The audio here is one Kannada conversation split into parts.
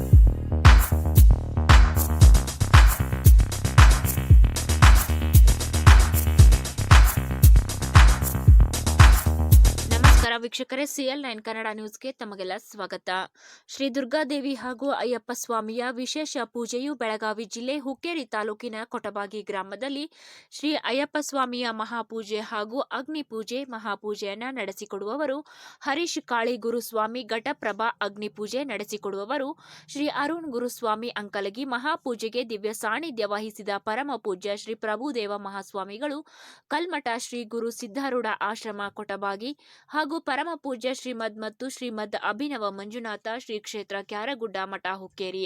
Thank you. ವೀಕ್ಷಕರೇ, ಸಿಎಲ್ ನೈನ್ ಕನ್ನಡ ನ್ಯೂಸ್ಗೆ ತಮಗೆಲ್ಲ ಸ್ವಾಗತ. ಶ್ರೀ ದುರ್ಗಾದೇವಿ ಹಾಗೂ ಅಯ್ಯಪ್ಪ ಸ್ವಾಮಿಯ ವಿಶೇಷ ಪೂಜೆಯು ಬೆಳಗಾವಿ ಜಿಲ್ಲೆ ಹುಕ್ಕೇರಿ ತಾಲೂಕಿನ ಕೊಟಬಾಗಿ ಗ್ರಾಮದಲ್ಲಿ ಶ್ರೀ ಅಯ್ಯಪ್ಪ ಸ್ವಾಮಿಯ ಮಹಾಪೂಜೆ ಹಾಗೂ ಅಗ್ನಿ ಪೂಜೆ ಮಹಾಪೂಜೆಯನ್ನ ನಡೆಸಿಕೊಡುವವರು. ಹರೀಶ್ ಕಾಳಿ ಗುರುಸ್ವಾಮಿ ಘಟಪ್ರಭಾ ಅಗ್ನಿ ಪೂಜೆ ನಡೆಸಿಕೊಡುವವರು. ಶ್ರೀ ಅರುಣ್ ಗುರುಸ್ವಾಮಿ ಅಂಕಲಗಿ ಮಹಾಪೂಜೆಗೆ ದಿವ್ಯ ಸಾನ್ನಿಧ್ಯ ವಹಿಸಿದ ಪರಮ ಪೂಜ್ಯ ಶ್ರೀ ಪ್ರಭುದೇವ ಮಹಾಸ್ವಾಮಿಗಳು. ಕಲ್ಮಠ ಶ್ರೀ ಗುರು ಸಿದ್ಧಾರೂಢ ಆಶ್ರಮ ಕೊಟಬಾಗಿ ಹಾಗೂ ಪರಮ ಪೂಜ್ಯ ಶ್ರೀಮದ್ ಮತ್ತು ಶ್ರೀಮದ್ ಅಭಿನವ ಮಂಜುನಾಥ ಶ್ರೀ ಕ್ಷೇತ್ರ ಕ್ಯಾರಗುಡ್ಡ ಮಠ ಹುಕ್ಕೇರಿ.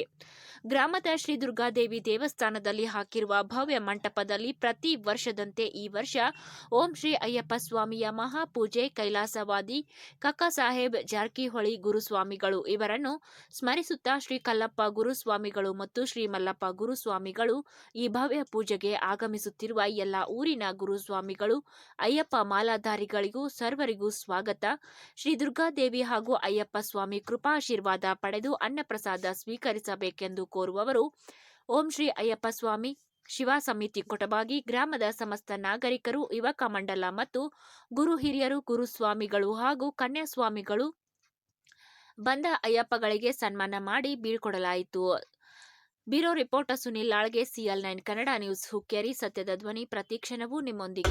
ಗ್ರಾಮದ ಶ್ರೀ ದುರ್ಗಾದೇವಿ ದೇವಸ್ಥಾನದಲ್ಲಿ ಹಾಕಿರುವ ಭವ್ಯ ಮಂಟಪದಲ್ಲಿ ಪ್ರತಿ ವರ್ಷದಂತೆ ಈ ವರ್ಷ ಓಂ ಶ್ರೀ ಅಯ್ಯಪ್ಪ ಸ್ವಾಮಿಯ ಮಹಾಪೂಜೆ ಕೈಲಾಸವಾದಿ ಕಕ್ಕ ಸಾಹೇಬ್ ಜಾರಕಿಹೊಳಿ ಗುರುಸ್ವಾಮಿಗಳು. ಇವರನ್ನು ಸ್ಮರಿಸುತ್ತಾ ಶ್ರೀ ಕಲ್ಲಪ್ಪ ಗುರುಸ್ವಾಮಿಗಳು ಮತ್ತು ಶ್ರೀ ಮಲ್ಲಪ್ಪ ಗುರುಸ್ವಾಮಿಗಳು ಈ ಭವ್ಯ ಪೂಜೆಗೆ ಆಗಮಿಸುತ್ತಿರುವ ಎಲ್ಲ ಊರಿನ ಗುರುಸ್ವಾಮಿಗಳು, ಅಯ್ಯಪ್ಪ ಮಾಲಾಧಾರಿಗಳಿಗೂ ಸರ್ವರಿಗೂ ಸ್ವಾಗತ. ಶ್ರೀ ದುರ್ಗಾದೇವಿ ಹಾಗೂ ಅಯ್ಯಪ್ಪ ಸ್ವಾಮಿ ಕೃಪಾಶೀರ್ವಾದ ಪಡೆದು ಅನ್ನಪ್ರಸಾದ ಸ್ವೀಕರಿಸಬೇಕೆಂದು ಕೋರುವವರು ಓಂ ಶ್ರೀ ಅಯ್ಯಪ್ಪ ಸ್ವಾಮಿ. ಶಿವ ಸಮಿತಿ ಕೊಟಬಾಗಿ ಗ್ರಾಮದ ಸಮಸ್ತ ನಾಗರಿಕರು, ಯುವಕ ಮಂಡಲ ಮತ್ತು ಗುರು ಹಿರಿಯರು ಗುರುಸ್ವಾಮಿಗಳು ಹಾಗೂ ಕನ್ಯಾಸ್ವಾಮಿಗಳು ಬಂದ ಅಯ್ಯಪ್ಪಗಳಿಗೆ ಸನ್ಮಾನ ಮಾಡಿ ಬೀಳ್ಕೊಡಲಾಯಿತು. Bureau reporter Sunil ಲಾಳ್ಗೆ, CL nine Kannada news Hukkeri. ಸತ್ಯದ ಧ್ವನಿ ಪ್ರತಿಕ್ಷಣವೂ ನಿಮ್ಮೊಂದಿಗೆ.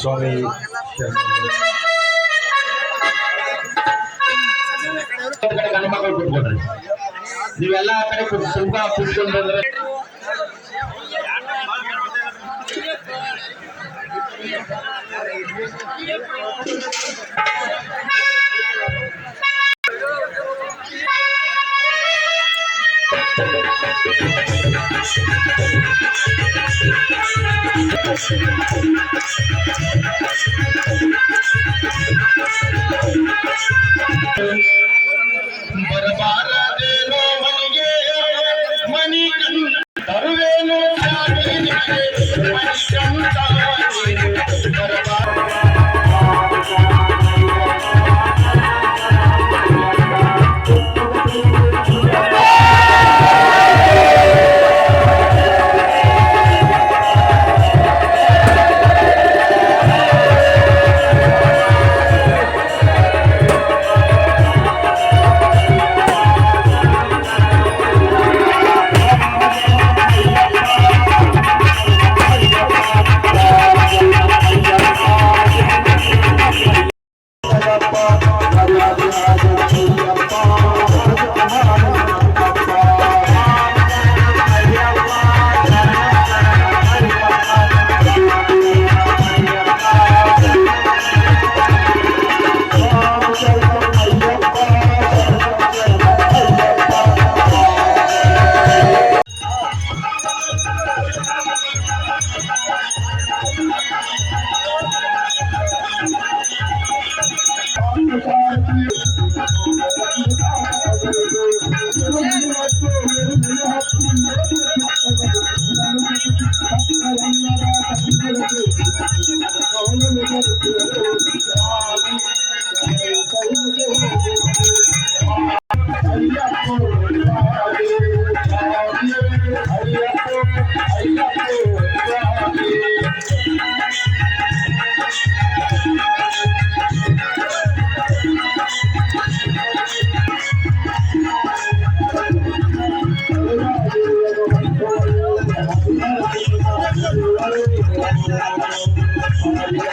ಸ್ವಾಮಿ ಕಡೆ ಗಂಡು ಮಕ್ಕಳು ಕೂತ್ಕೊಳ್ರಿ ನೀವೆಲ್ಲ ಆ ಕಡೆ ಕುತ್- ತುಂಬ ಕೂತ್ಕೊಂಡು ಬಂದ್ರೆ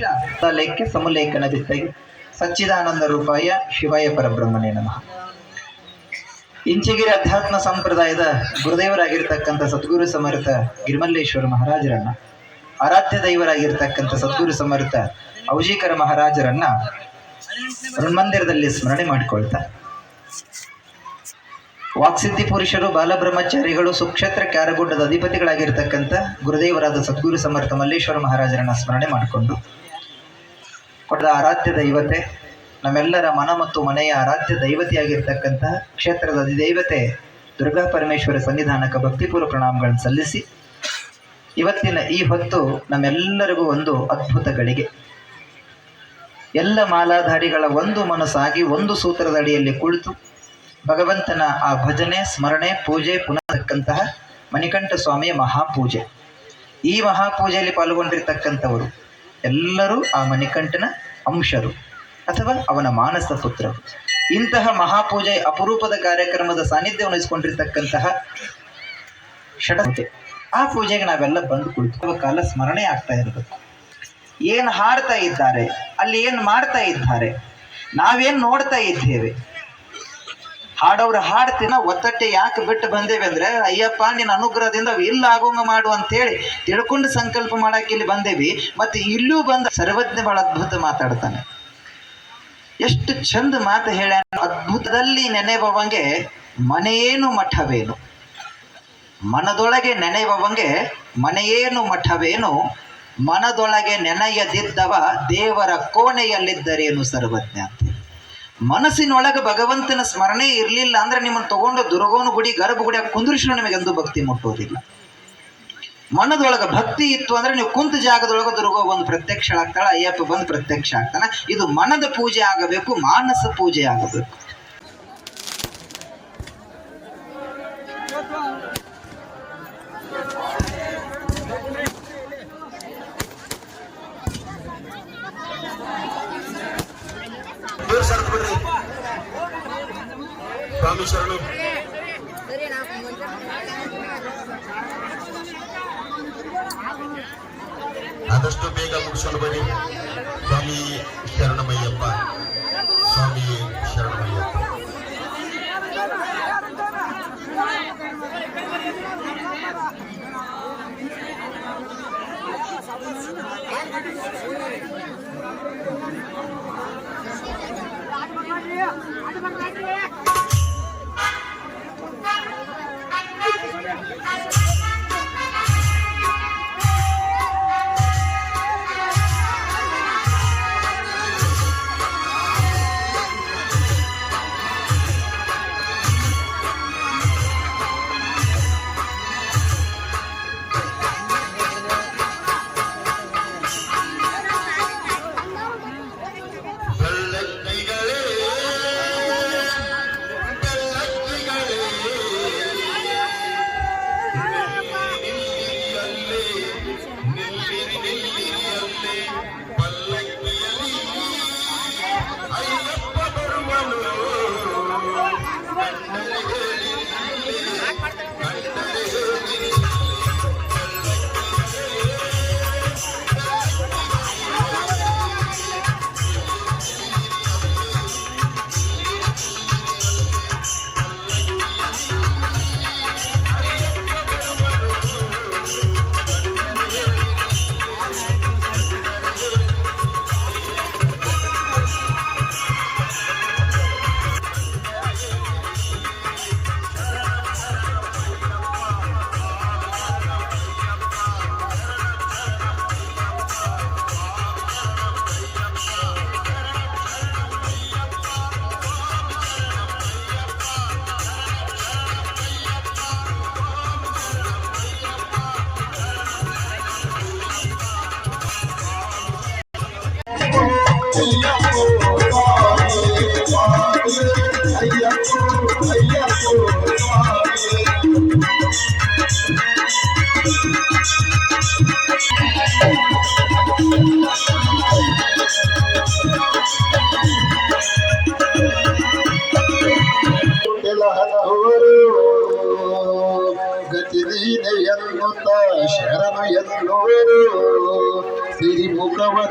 ವರ್ಷ ಲೈಕ್ಯ ಸಮುಲೇಖನ ಸಚ್ಚಿದಾನಂದ ರೂಪಾಯ ಶಿವಾಯ ಪರಬ್ರಹ್ಮನೇ ನಮಃ. ಇಂಚಗಿರಿ ಅಧ್ಯಾತ್ಮ ಸಂಪ್ರದಾಯದ ಗುರುದೇವರಾಗಿರ್ತಕ್ಕಂಥ ಸದ್ಗುರು ಸಮರ್ಥ ಗಿರಿಮಲ್ಲೇಶ್ವರ ಮಹಾರಾಜರನ್ನ, ಆರಾಧ್ಯ ದೈವರಾಗಿರ್ತಕ್ಕಂಥ ಸದ್ಗುರು ಸಮರ್ಥ ಔಜೀಕರ ಮಹಾರಾಜರನ್ನ ಮಂದಿರದಲ್ಲಿ ಸ್ಮರಣೆ ಮಾಡಿಕೊಳ್ತಾ. ವಾಕ್ಸಿದ್ಧಿ ಪುರುಷರು, ಬಾಲಬ್ರಹ್ಮಚಾರಿಗಳು, ಸುಕ್ಷೇತ್ರ ಕ್ಯಾರಗುಡ್ಡದ ಅಧಿಪತಿಗಳಾಗಿರ್ತಕ್ಕಂಥ ಗುರುದೇವರಾದ ಸದ್ಗುರು ಸಮರ್ಥ ಮಲ್ಲೇಶ್ವರ ಮಹಾರಾಜರನ್ನ ಸ್ಮರಣೆ ಮಾಡಿಕೊಂಡು ಕೊಡದ ಆರಾಧ್ಯ ದೈವತೆ, ನಮ್ಮೆಲ್ಲರ ಮನ ಮತ್ತು ಮನೆಯ ಆರಾಧ್ಯ ದೈವತೆಯಾಗಿರ್ತಕ್ಕಂತಹ ಕ್ಷೇತ್ರದ ಅಧಿದೈವತೆ ದುರ್ಗಾ ಪರಮೇಶ್ವರ ಸನ್ನಿಧಾನಕ್ಕೆ ಭಕ್ತಿಪೂರ್ವ ಪ್ರಣಾಮಗಳನ್ನು ಸಲ್ಲಿಸಿ, ಇವತ್ತಿನ ಈ ಹೊತ್ತು ನಮ್ಮೆಲ್ಲರಿಗೂ ಒಂದು ಅದ್ಭುತ ಗಳಿಗೆ. ಎಲ್ಲ ಮಾಲಾಧಾರಿಗಳ ಒಂದು ಮನಸ್ಸಾಗಿ ಒಂದು ಸೂತ್ರದ ಅಡಿಯಲ್ಲಿ ಕುಳಿತು ಭಗವಂತನ ಆ ಭಜನೆ, ಸ್ಮರಣೆ, ಪೂಜೆ ಪುನಃಕ್ಕಂತಹ ಮಣಿಕಂಠ ಸ್ವಾಮಿಯ ಮಹಾಪೂಜೆ. ಈ ಮಹಾಪೂಜೆಯಲ್ಲಿ ಪಾಲ್ಗೊಂಡಿರ್ತಕ್ಕಂಥವರು ಎಲ್ಲರೂ ಆ ಮಣಿಕಂಠನ ಅಂಶರು ಅಥವಾ ಅವನ ಮಾನಸ ಪುತ್ರರು. ಇಂತಹ ಮಹಾಪೂಜೆ ಅಪರೂಪದ ಕಾರ್ಯಕ್ರಮದ ಸಾನ್ನಿಧ್ಯ ವಹಿಸಿಕೊಂಡಿರ್ತಕ್ಕಂತಹ ಷಡತೆ ಆ ಪೂಜೆಗೆ ನಾವೆಲ್ಲ ಬಂದು ಕುಳಿತು ಕಾಲ ಸ್ಮರಣೆ ಆಗ್ತಾ ಇರಬೇಕು. ಏನು ಹಾಡ್ತಾ ಇದ್ದಾರೆ, ಅಲ್ಲಿ ಏನು ಮಾಡ್ತಾ ಇದ್ದಾರೆ, ನಾವೇನು ನೋಡ್ತಾ ಇದ್ದೇವೆ ಹಾಡೋರು ಹಾಡ್ತಿನ ಒತ್ತಟ್ಟೆ ಯಾಕೆ ಬಿಟ್ಟು ಬಂದೇವೆ ಅಂದ್ರೆ, ಅಯ್ಯಪ್ಪ, ನಿನ್ನ ಅನುಗ್ರಹದಿಂದ ಇಲ್ಲ, ಆಗೋಂಗ ಮಾಡು ಅಂತೇಳಿ ತಿಳ್ಕೊಂಡು ಸಂಕಲ್ಪ ಮಾಡಕ್ಕೆ ಇಲ್ಲಿ ಬಂದೇವಿ. ಮತ್ತೆ ಇಲ್ಲೂ ಬಂದ ಸರ್ವಜ್ಞ ಬಹಳ ಅದ್ಭುತ ಮಾತಾಡ್ತಾನೆ. ಎಷ್ಟು ಚಂದ ಮಾತು ಹೇಳ ಅದ್ಭುತದಲ್ಲಿ ನೆನೆಬವಂಗೆ ಮನೆಯೇನು ಮಠವೇನು? ಮನದೊಳಗೆ ನೆನೆಯುವವಂಗೆ ಮನೆಯೇನು ಮಠವೇನು? ಮನದೊಳಗೆ ನೆನೆಯದಿದ್ದವ ದೇವರ ಕೋಣೆಯಲ್ಲಿದ್ದರೇನು ಸರ್ವಜ್ಞ ಅಂತ. ಮನಸ್ಸಿನೊಳಗೆ ಭಗವಂತನ ಸ್ಮರಣೆ ಇರಲಿಲ್ಲ ಅಂದ್ರೆ ನಿಮ್ಮನ್ನು ತಗೊಂಡು ದುರ್ಗೋನು ಗುಡಿ, ಗರ್ಭ ಗುಡಿ ಕುಂದ್ರಿಸಿದ್ರು ನಿಮಗೆ ಎಂದು ಭಕ್ತಿ ಮುಟ್ಟೋದಿಲ್ಲ ಮನದೊಳಗೆ ಭಕ್ತಿ ಇತ್ತು ಅಂದ್ರೆ ನೀವು ಕುಂತ ಜಾಗದೊಳಗೆ ದುರ್ಗೋ ಒಂದು ಪ್ರತ್ಯಕ್ಷ ಆಗ್ತಾಳ ಅಯ್ಯಪ್ಪ ಬಂದು ಪ್ರತ್ಯಕ್ಷ ಆಗ್ತಾನೆ. ಇದು ಮನದ ಪೂಜೆ ಆಗಬೇಕು, ಮಾನಸ ಪೂಜೆ ಆಗಬೇಕು. ಸ್ವಾಮಿ ಶರಣು ಆದಷ್ಟು ಬೇಗ ಮುಗಿಸಲು ಬನ್ನಿ. ಸ್ವಾಮಿ ಶರಣಮಯ್ಯಪ್ಪ.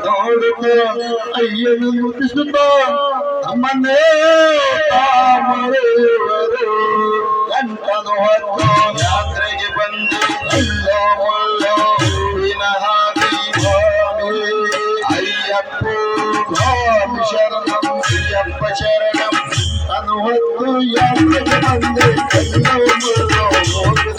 ಸಿರಿಮುಖವ ನೋಡುತ್ತ ಅಯ್ಯನು ಮುಟ್ಟಿಸುತ್ತ ಅಮ್ಮನೇ ತಾಮರೆಯವರು ಗಂಟನು ಹೊತ್ತು ಯಾತ್ರೆಗೆ ಬಂದು ಅಲ್ಲೋ ಮುಳ್ಳೋ ಹೂವಿನ ಹಾದಿ ಸ್ವಾಮಿ ಅಯ್ಯಪ್ಪ ಸ್ವಾಮಿ ಶರಣಂ ಅಯ್ಯಪ್ಪ ಶರಣಂ ತನು ಹೊತ್ತು ಯಾತ್ರೆಗೆ ಬಂದೆ ಅಲ್ಲೋ ಮುಳ್ಳೋ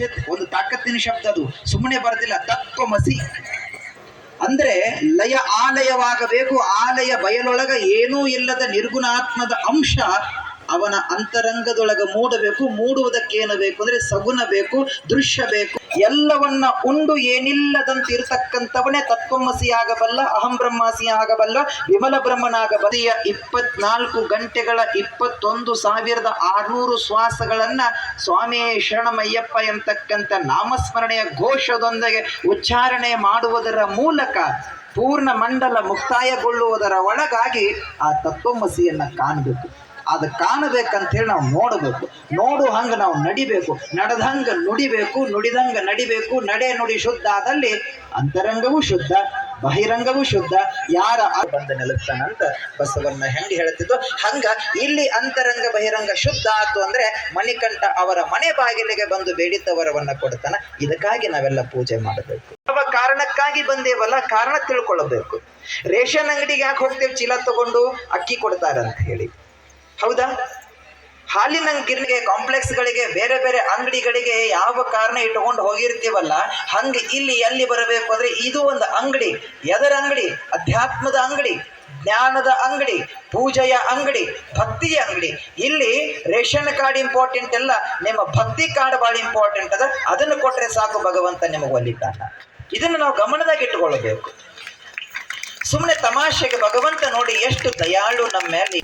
ಜೆತ್ ಒಂದು ತಾಕತ್ತಿನ ಶಬ್ದ ಅದು. ಸುಮ್ಮನೆ ಬರೆದಿಲ್ಲ, ತತ್ವಮಸಿ. ಅಂದ್ರೆ ಲಯ ಆಲಯವಾಗಬೇಕು, ಆಲಯ ಬಯಲೊಳಗ ಏನೂ ಇಲ್ಲದ ನಿರ್ಗುಣಾತ್ಮದ ಅಂಶ ಅವನ ಅಂತರಂಗದೊಳಗ ಮೂಡಬೇಕು, ಮೂಡುವುದಕ್ಕೇನು ಬೇಕು ಅಂದ್ರೆ ಸಗುಣ ಬೇಕು, ದೃಶ್ಯ ಬೇಕು. ಎಲ್ಲವನ್ನ ಉಂಡು ಏನಿಲ್ಲದಂತೆ ಇರತಕ್ಕಂಥವನೇ ತತ್ವಮಸಿ ಆಗಬಲ್ಲ, ಅಹಂ ಬ್ರಹ್ಮಾಸಿ ಆಗಬಲ್ಲ, ವಿಮಲ ಬ್ರಹ್ಮನಾಗಬಲ್ಲ ಇಪ್ಪತ್ನಾಲ್ಕು ಗಂಟೆಗಳ ಇಪ್ಪತ್ತೊಂದು ಸಾವಿರದ ಆರ್ನೂರು ಶ್ವಾಸಗಳನ್ನ ಸ್ವಾಮಿ ಶರಣಮಯ್ಯಪ್ಪ ಎಂತಕ್ಕಂಥ ನಾಮಸ್ಮರಣೆಯ ಘೋಷದೊಂದಿಗೆ ಉಚ್ಚಾರಣೆ ಮಾಡುವುದರ ಮೂಲಕ ಪೂರ್ಣ ಮಂಡಲ ಮುಕ್ತಾಯಗೊಳ್ಳುವುದರ ಒಳಗಾಗಿ ಆ ತತ್ವಮಸಿಯನ್ನ ಕಾಣಬೇಕು. ಅದು ಕಾಣಬೇಕಂತ ಹೇಳಿ ನಾವು ನೋಡಬೇಕು. ನೋಡು ಹಂಗೆ ನಾವು ನಡಿಬೇಕು. ನಡೆದಂಗ ನುಡಿಬೇಕು, ನುಡಿದಂಗ ನಡಿಬೇಕು, ನಡೆ ನುಡಿ ಶುದ್ಧ ಆದಲ್ಲಿ ಅಂತರಂಗವೂ ಶುದ್ಧ, ಬಹಿರಂಗವೂ ಶುದ್ಧ. ಯಾರ ಬಂದ ನಿಲ್ಲುತ್ತಾನಂತ ಬಸವಣ್ಣ ಹೆಂಗೆ ಹೇಳ್ತಿದ್ದು ಹಂಗ ಇಲ್ಲಿ ಅಂತರಂಗ ಬಹಿರಂಗ ಶುದ್ಧ ಆತು ಅಂದ್ರೆ ಮಣಿಕಂಠ ಅವರ ಮನೆ ಬಾಗಿಲಿಗೆ ಬಂದು ಬೇಡಿತವರವನ್ನ ಕೊಡ್ತಾನ. ಇದಕ್ಕಾಗಿ ನಾವೆಲ್ಲ ಪೂಜೆ ಮಾಡಬೇಕು. ಯಾವ ಕಾರಣಕ್ಕಾಗಿ ಬಂದೇವಲ್ಲ? ಕಾರಣ ತಿಳ್ಕೊಳ್ಳಬೇಕು ರೇಷನ್ ಅಂಗಡಿಗೆ ಯಾಕೆ ಹೋಗ್ತೇವೆ? ಚೀಲ ತಗೊಂಡು ಅಕ್ಕಿ ಕೊಡ್ತಾರಂತ ಹೇಳಿ. ಹೌದಾ? ಹಾಲಿನ ಗಿರ್ಗೆ ಕಾಂಪ್ಲೆಕ್ಸ್ಗಳಿಗೆ, ಬೇರೆ ಬೇರೆ ಅಂಗಡಿಗಳಿಗೆ ಯಾವ ಕಾರಣ ಇಟ್ಕೊಂಡು ಹೋಗಿರ್ತೀವಲ್ಲ, ಹಂಗೆ ಇಲ್ಲಿ ಎಲ್ಲಿ ಬರಬೇಕು ಅಂದ್ರೆ ಇದು ಒಂದು ಅಂಗಡಿ, ಎದರ ಅಂಗಡಿ? ಅಧ್ಯಾತ್ಮದ ಅಂಗಡಿ, ಜ್ಞಾನದ ಅಂಗಡಿ, ಪೂಜೆಯ ಅಂಗಡಿ, ಭಕ್ತಿಯ ಅಂಗಡಿ. ಇಲ್ಲಿ ರೇಷನ್ ಕಾರ್ಡ್ ಇಂಪಾರ್ಟೆಂಟ್ ಅಲ್ಲ, ನಿಮ್ಮ ಭಕ್ತಿ ಕಾರ್ಡ್ ಭಾಳ ಇಂಪಾರ್ಟೆಂಟ್ ಅದ, ಅದನ್ನು ಕೊಟ್ಟರೆ ಸಾಕು ಭಗವಂತ ನಿಮಗೆ ಒಲಿತಾನ. ಇದನ್ನು ನಾವು ಗಮನದಾಗ ಇಟ್ಟುಕೊಳ್ಳಬೇಕು ಸುಮ್ಮನೆ ತಮಾಷೆಗೆ ಭಗವಂತ ನೋಡಿ ಎಷ್ಟು ದಯಾಳು ನಮ್ಮ ಮೇಲೆ.